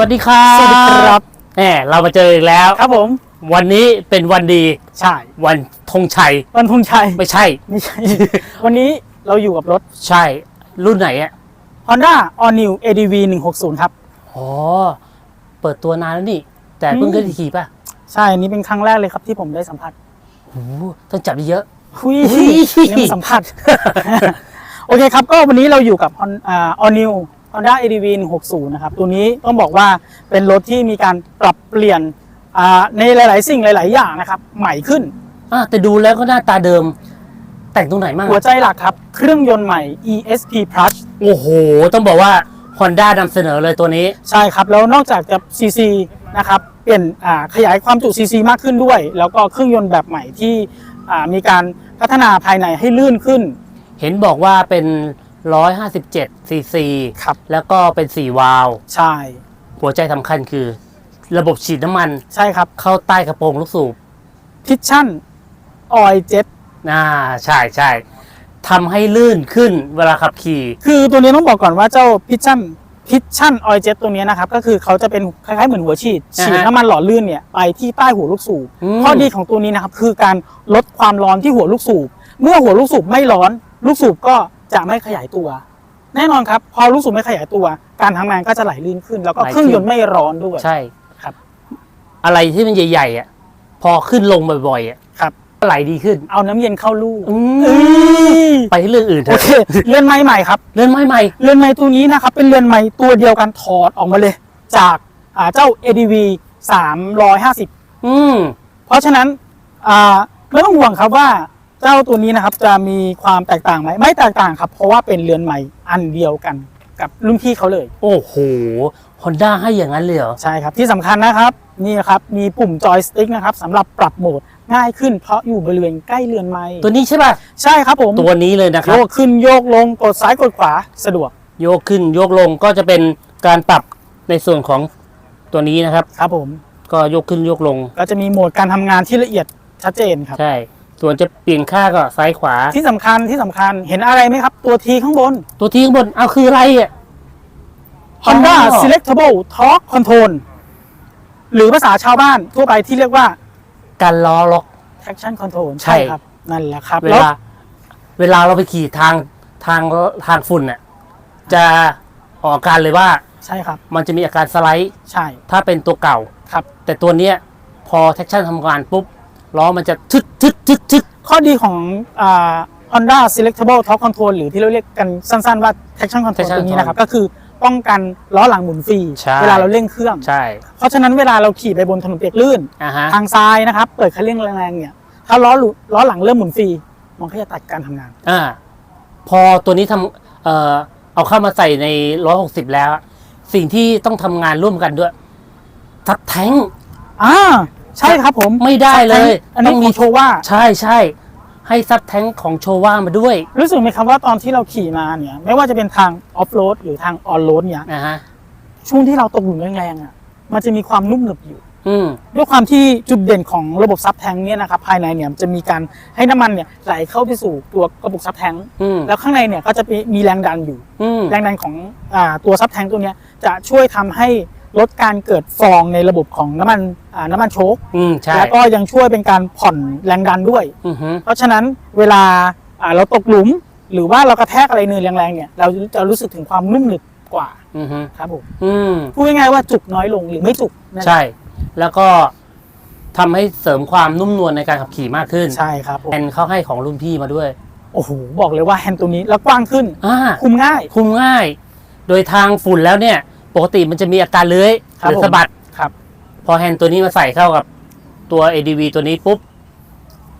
วัสดีครับสวัสดีครับแหมเรามาเจออีกแล้ว ครับผม วันนี้เป็นวันดี ใช่ วันธงชัย วันธงชัย ไม่ใช่ ไม่ใช่ วันนี้เราอยู่กับรถ ใช่ รุ่นไหนอะ Honda All New ADV 160 ครับ อ๋อ เปิดตัวนานแล้วนี่ แต่เพิ่งอืมเคยขี่ป่ะ ใช่อันนี้เป็นครั้งแรกเลยครับที่ผมได้สัมผัสโอ้โหต้องจับได้เยอะคุยอุ๊ยยังสัมผัส โอเคครับ ก็วันนี้เราอยู่กับ Hon- อ่า All New Honda ADV 160 นะครับ ตัวนี้ต้องบอกว่าเป็นรถที่มีการปรับเปลี่ยนอ่าในหลาย ๆ สิ่งหลาย ๆ อย่างนะครับ ใหม่ขึ้นอะแต่ดูแล้วก็หน้าตาเดิม แต่งตรงไหนมั่งหัวอะใจหลักครับ เครื่องยนต์ใหม่ ESP Plus โอ้โห ต้องบอกว่า Honda นำเสนอเลยตัวนี้ ใช่ครับ แล้วนอกจากจะ CC นะครับ เปลี่ยนอ่าขยายความจุ CC มากขึ้นด้วย แล้วก็เครื่องยนต์แบบใหม่ที่อ่ามีการพัฒนาภายในให้ลื่นขึ้น เห็นบอกว่าเป็น 157ซีซีครับ แล้วก็เป็น 4 วาล์วใช่ หัวใจสำคัญคือ ระบบฉีดน้ำมันใช่ครับเข้าใต้กระโปรงลูกสูบพิชชั่นออยเจ็ตอ่าใช่ใช่ทำให้ลื่นขึ้นเวลาขับขี่ คือตัวนี้ต้องบอกก่อนว่าเจ้าพิชชั่นพิชชั่นออยเจ็ตตัวนี้นะครับ ก็คือเขาจะเป็นคล้ายๆเหมือนหัวฉีดอ่าฮะฉีดน้ำมันหล่อลื่นเนี่ยไปที่ใต้หัวลูกสูบอืมข้อดีของตัวนี้นะครับ คือการลดความร้อนที่หัวลูกสูบ เมื่อหัวลูกสูบไม่ร้อน ลูกสูบก็ จะไม่ขยายตัว แน่นอนครับ พอลูกสูบไม่ขยายตัว การทำงานก็จะไหลลื่นขึ้น แล้วก็เครื่องยนต์ไม่ร้อนด้วย ใช่ครับอะไรที่มันใหญ่ๆอะพอขึ้นลงบ่อยๆอะครับก็ไหลดีขึ้นเอาน้ำเย็นเข้าลูกอืมเอ้ยไปที่เรื่องอื่นเถโออะเคเรือนไม้ใหม่ครับ เรื่องไม้ใหม่เรือนไม้ตัวนี้นะครับ เป็นเรือนไม้ตัวเดียวกันถอดออกมาเลย จากอ่าเจ้า ADV 350อืมเพราะฉะนั้นอ่าไม่ต้องห่วงครับว่า เจ้าตัวนี้นะครับจะมีความแตกต่างไหมไม่แตกต่างครับ เพราะว่าเป็นเรือนใหม่อันเดียวกันกับรุ่นพี่เขาเลย โอ้โหฮอนด้าให้อย่างนั้นเลยเหรอ ใช่ครับ ที่สำคัญนะครับ นี่ครับ มีปุ่มจอยสติ๊กนะครับสำหรับปรับโหมดง่ายขึ้นเพราะอยู่บริเวณใกล้เรือนไม้ตัวนี้ใช่ป่ะ ใช่ครับผมตัวนี้เลยนะคโยรับกขึ้นโยกลงกดซ้ายกดขวาสะดวกโยกขึ้นโยกลงก็จะเป็นการปรับในส่วนของตัวนี้นะครับ ครับผม ก็โยกขึ้นโยกลง ก็จะมีโหมดการทำงานที่ละเอียดชัดเจนครับ ใช่ ส่วนจะเปลี่ยนค่าก็ซ้ายขวา ที่สำคัญที่สำคัญเห็นอะไรไหมครับ ตัวทีข้างบน ตัวที่ข้างบนเอาคืออะไรอะ Honda อ๋อ Selectable Torque Control หรือภาษาชาวบ้านทั่วไปที่เรียกว่า การล้อล็อก traction control ใช่ ครับ นั่นแหละครับเวแล้วลาเวลาเราไปขี่ทางทางทางฝุ่นน่ะจะออกอาการเลยว่าใช่ครับ มันจะมีอาการสไลด์ ใช่ ถ้าเป็นตัวเก่า ครับ แต่ตัวเนี้ยพอแท็กชั่นทำงานปุ๊บ ล้อมันจะทึดทึดทึดทึดข้อดีของอ่า Honda Selectable Torque Control หรือที่เราเรียกกันสั้น ๆ ว่า traction control ตัวนี้นะครับ ก็คือป้องกันล้อหลังหมุนฟรี ใช่ เวลาเราเร่งเครื่อง ใช่ เพราะฉะนั้นเวลาเราขี่ไปบนถนนเปียกลื่น อ่าฮะ ทางซ้ายนะครับ เปิดคันเร่งแรงๆเนี่ย ถ้าล้อหลุล้อหลังเริ่มหมุนฟรี มันก็จะตัดการทำงาน อ่า พอตัวนี้ทำเอ่อเอาเข้ามาใส่ในร้อยหกสิบแล้ว สิ่งที่ต้องทำงานร่วมกันด้วย ทับแท้ง อ่า ใช่ครับผมไม่ได้เลย อันนี้ต้องมีมีโชว์ว่าใช่ใช่ให้ซับแท้งของโชว่ามาด้วย รู้สึกไหมครับว่าตอนที่เราขี่มาเนี่ย ไม่ว่าจะเป็นทางออฟโรดหรือทางออนโรดเนี่ยนะฮะช่วงที่เราตกหลุมแรงๆอะ มันจะมีความนุ่มหนึบอยู่อืมด้วยความที่จุดเด่นของระบบซับแทงเนี่ยนะครับภายในเนี่ยมันจะมีการให้น้ำมันเนี่ยไหลเข้าไปสู่ตัวระบบซับแทงอืมแล้วข้างในเนี่ยก็จะมีแรงดันอยู่อืมแรงดันของอาตัวซับแทงตัวเนี้ยจะช่วยทำให้ ลดการเกิดฟองในระบบของน้ำมันอ่าน้ำมันโชคอืมใช่แล้วก็ยังช่วยเป็นการผ่อนแรงดันด้วย อือฮึเพราะฉะนั้นเวลาอ่าเราตกหลุม หรือว่าเรากระแทกอะไรเนินแรงๆเนี่ยเราจะรู้สึกถึงความนุ่มหนึบกว่าอือฮึครับผมอืมพูดง่ายๆว่าจุกน้อยลงหรือไม่จุกนั่นแหละใช่ แล้วก็ทำให้เสริมความนุ่มนวลในการขับขี่มากขึ้นใช่ครับผมแอนเขาให้ของรุ่นพี่มาด้วยโอ้โหบอกเลยว่าแฮนด์ตัวนี้แล้วกว้างขึ้น อ่าคุมง่าย คุมง่าย โดยทางฝุ่นแล้วเนี่ย ปกติมันจะมีอาการเลื้อยครับหรือผมสะบัดครับ พอแฮนด์ตัวนี้มาใส่เข้ากับตัว ADV ตัวนี้ปุ๊บ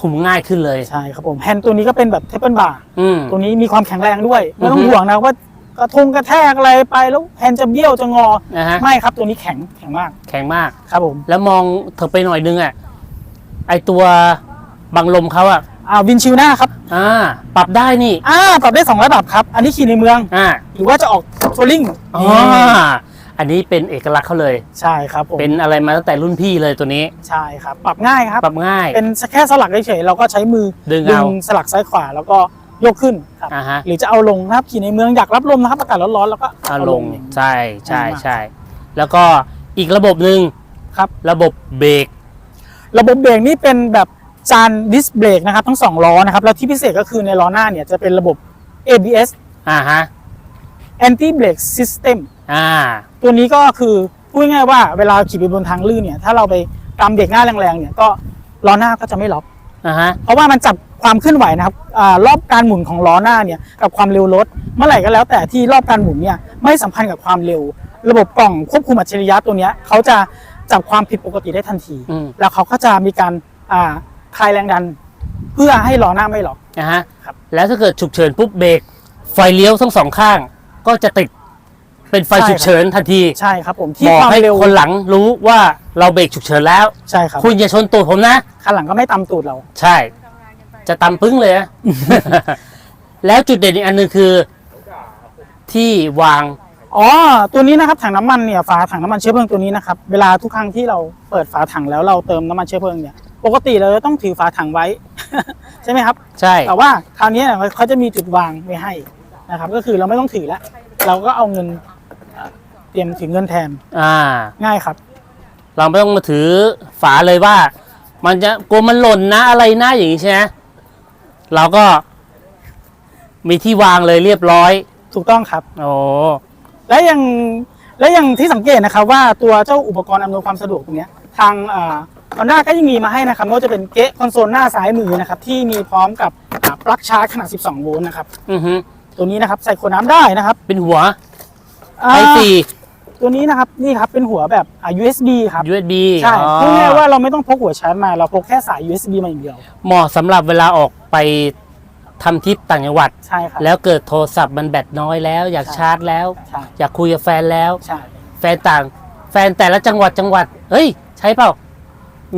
คุมง่ายขึ้นเลย ใช่ครับผมแฮนด์ตัวนี้ก็เป็นแบบเทปเปิลบาร์อืมตัวนี้มีความแข็งแรงด้วยไม่ต้ออืงอฮึห่วงนะว่ากระทงกระแทกอะไรไปแล้วแฮนด์จะเบี้ยวจะงอนะฮะไม่ครับตัวนี้แข็งแข็งมาก แข็งมากครับผม แล้วมองเถอะไปหน่อยนึงอะไอตัวบังลมเขาอะอ่าวินชิวหน้าครับอ่าปรับได้นี่อ่าปรับได้สองระดับครับ อันนี้ขี่ในเมืองอ่าหรือว่าจะออกทัวริงอ๋ออันนี้เป็นเอกลักษณ์เขาเลย ใช่ครับผมเป็นอะไรมาตั้งแต่รุ่นพี่เลยตัวนี้ ใช่ครับ ปรับง่ายครับปรับง่าย เป็นแค่สลักเฉยๆเราก็ใช้มือดึงเอาสลักซ้ายขวาแล้วก็ยกขึ้นครับอ่าฮะหรือจะเอาลงนะครับขี่ในเมืองอยากรับลมนะครับอากาศร้อนๆแล้วก็อารมณ์ใช่ใช่ใช่แล้วก็อีกระบบหนึ่งครับ ระบบเบรกระบบเบรกนี่เป็นแบบ จานดิสเบรกนะครับทั้งสองล้อนะครับ แล้วที่พิเศษก็คือในล้อหน้าเนี่ยจะเป็นระบบ ABS อ่าฮะ Anti Brake System อ่า ตัวนี้ก็คือพูดง่ายๆว่าเวลาขี่ไปบนทางลื่นเนี่ย ถ้าเราไปกำเบรกหน้าแรงๆเนี่ยก็ล้อหน้าก็จะไม่ล็อกอ่าฮะเพราะว่ามันจับความเคลื่อนไหวนะครับอารอบการหมุนของล้อหน้าเนี่ยกับความเร็วรถเมื่อไหร่ก็แล้ว แต่ที่รอบการหมุนเนี่ยไม่สัมพันธ์กับความเร็ว ระบบกล่องควบคุมอัจฉริยะตัวเนี้ยเขาจะจับความผิดปกติได้ทันทีอืมแล้วเขาก็จะมีการอ่า คลายแรงดัน เพื่อให้ล้อหน้าไม่ล็อก นะฮะครับ แล้วถ้าเกิดฉุกเฉินปุ๊บเบรกไฟเลี้ยวทั้งสองข้าง ก็จะติดเป็นไฟใช่ครับ ฉุกเฉินทันทีใช่ครับ ผมที่บอกความให้เร็วคนหลังรู้ว่าเราเบรกฉุกเฉินแล้ว ใช่ครับคุณอย่าชนตูดผมนะ คันหลังก็ไม่ตามตูดเรา ใช่ จะตำปึ้งเลยนะ แล้วจุดเด่นอีกอันหนึ่งคือ ที่วาง อ๋อ ตัวนี้นะครับถังน้ำมันเนี่ยฝาถังน้ำมันเชื้อเพลิงตัวนี้นะครับ เวลาทุกครั้งที่เราเปิดฝาถังแล้วเราเติมน้ำมันเชื้อเพลิงเนี่ย ปกติเราจะต้องถือฝาถังไว้ ใช่ไหมครับ ใช่ แต่ว่าคราวนี้เนี่ยเขาจะมีจุดวางไว้ให้นะครับ ก็คือเราไม่ต้องถือแล้วเราก็เอาเงินเอ่อเตรียมถือเงินแทนอ่า ง่ายครับ เราไม่ต้องมาถือฝาเลยว่า มันจะกลัวมันหล่นนะอะไรนะอย่างนี้ใช่ไหมเราก็ มีที่วางเลยเรียบร้อย ถูกต้องครับโอ้และยังและยังที่สังเกตนะครับ ว่าตัวเจ้าอุปกรณ์อำนวยความสะดวกตรงเนี้ยทาง ฮอนด้าก็ยังมีมาให้นะครับไม่ว่าจะเป็นเกะคอนโซลหน้าซ้ายมือนะครับที่มีพร้อมกับอ่าปลั๊กชาร์จขนาด 12 โวลต์นะครับอือฮึตัวนี้นะครับใส่ขวดน้ำได้นะครับเป็นหัวอ่าไอซี ตัวนี้นะครับนี่ครับเป็นหัวแบบอ่า USB ครับ USB ใช่อ๋อพูดง่ายๆว่าเราไม่ต้องพกหัวชาร์จมาเราพกแค่สาย USB มาอย่างเดียว เหมาะสำหรับเวลาออกไปทำทริปต่างจังหวัด ใช่ครับ แล้วเกิดโทรศัพท์มันแบตน้อยแล้ว อยากใช่ชาร์จแล้ว ใช่ อยากคุยกับแฟนแล้ว ใช่ แฟนต่าง แฟนแต่ละจังหวัดจังหวัด เฮ้ย ใช่เปล่า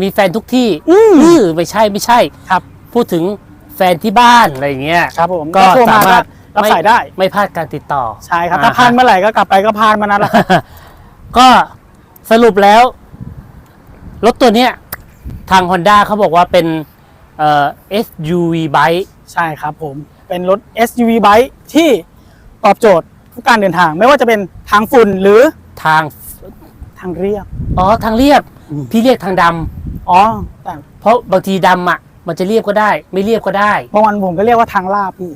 มีแฟนทุกที่อืมอือไม่ใช่ไม่ใช่ครับ พูดถึงแฟนที่บ้านอะไรอย่างเงี้ยครับผมก็โทรสามารถก็รับสายได้ไม่พลาดการติดต่อใช่ครับอ่าถ้าพลาดเมื่อไหร่ก็กลับไปก็พลาดมานั้นแหละครับก็สรุปแล้วรถตัวเนี้ยทาง Honda เขาบอกว่าเป็นเอ่อ SUV bike ใช่ครับผมเป็นรถ SUV bike ที่ตอบโจทย์ทุกการเดินทาง ไม่ว่าจะเป็นทางฝุ่นหรือทางทางเรียบ อ๋อ ทางเรียบอืมพี่เรียกทางดำ อ๋อแต่เพราะบางทีดำอะ มันจะเรียบก็ได้ ไม่เรียบก็ได้ บางวันผมก็เรียกว่าทางลาบพี่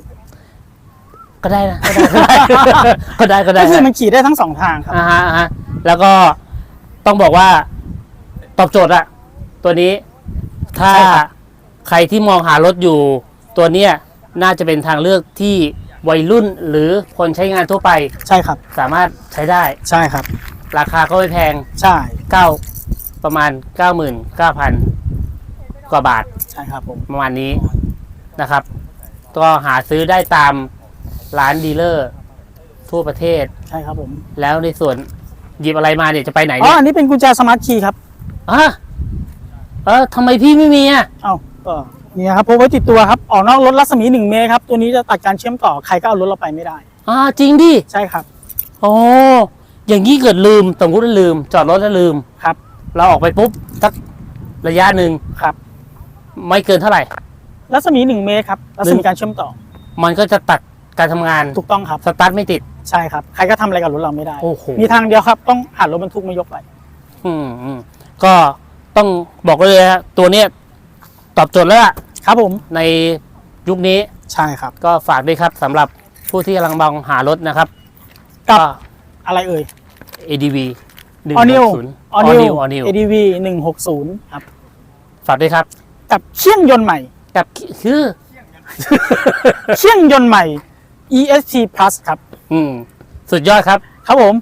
ก็ได้นะก็ได้ก็ได้ก็ก็คือได้มันขี่ได้ทั้งสองทางครับอ่าฮะอ่าฮะแล้วก็ต้องบอกว่าตอบโจทย์อะตัวนี้ ถ้าใช่ครับใครที่มองหารถอยู่ ตัวเนี้ยน่าจะเป็นทางเลือกที่วัยรุ่นหรือคนใช้งานทั่วไป ใช่ครับ สามารถใช้ได้ ใช่ครับ ราคาก็ไม่แพงใช่เก้า ประมาณเก้าหมื่นเก้าพันกว่าบาทใช่ครับผมประมาณนี้นะครับ ก็หาซื้อได้ตามร้านดีลเลอร์ทั่วประเทศ ใช่ครับผมแล้วในส่วนหยิบอะไรมาเนี่ยจะไปไหนอ๋อเนี่ยอันนี้เป็นกุญแจสมาร์ทคีย์ครับอะเออทำไมพี่ไม่มีอะ เอ้าก็นี่ครับพกไว้ติดตัวครับออกนอกรถรัศมีหนึ่งเมตรครับตัวนี้จะตัดการเชื่อมต่อใครก็เอารถเราไปไม่ได้ อ่าจริงดิ ใช่ครับ โอ้อย่างนี้เกิดลืมสมมติว่าลืม จอดรถแล้วลืมครับ เราออกไปปุ๊บสักระยะหนึ่งครับ ไม่เกินเท่าไหร่ รัศมีหนึ่งเมตรครับรัศมีการเชื่อมต่อ มันก็จะตัดการทำงานถูกต้องครับสตาร์ทไม่ติดใช่ครับใครก็ทำอะไรกับรถเราไม่ได้โอ้โหมีทางเดียวครับ ต้องหันรถบรรทุกมายกไปอืมอืมก็ต้องบอกเลยฮะตัวเนี้ยตอบโจทย์แล้วล่ะครับผมในยุคนี้ใช่ครับ ก็ฝากด้วยครับสำหรับผู้ที่กำลังมองหารถนะครับกับก็อะไรเอ่ย ADV ออนิว160ออนิว All New ADV หนึ่งหกศูนย์ครับ ฝากด้วยครับ กับเชี่ยงยนต์ใหม่ กับคือเชี่ยงยนต์ใหม่ EST Plus ครับ อืม สุดยอดครับ ครับผม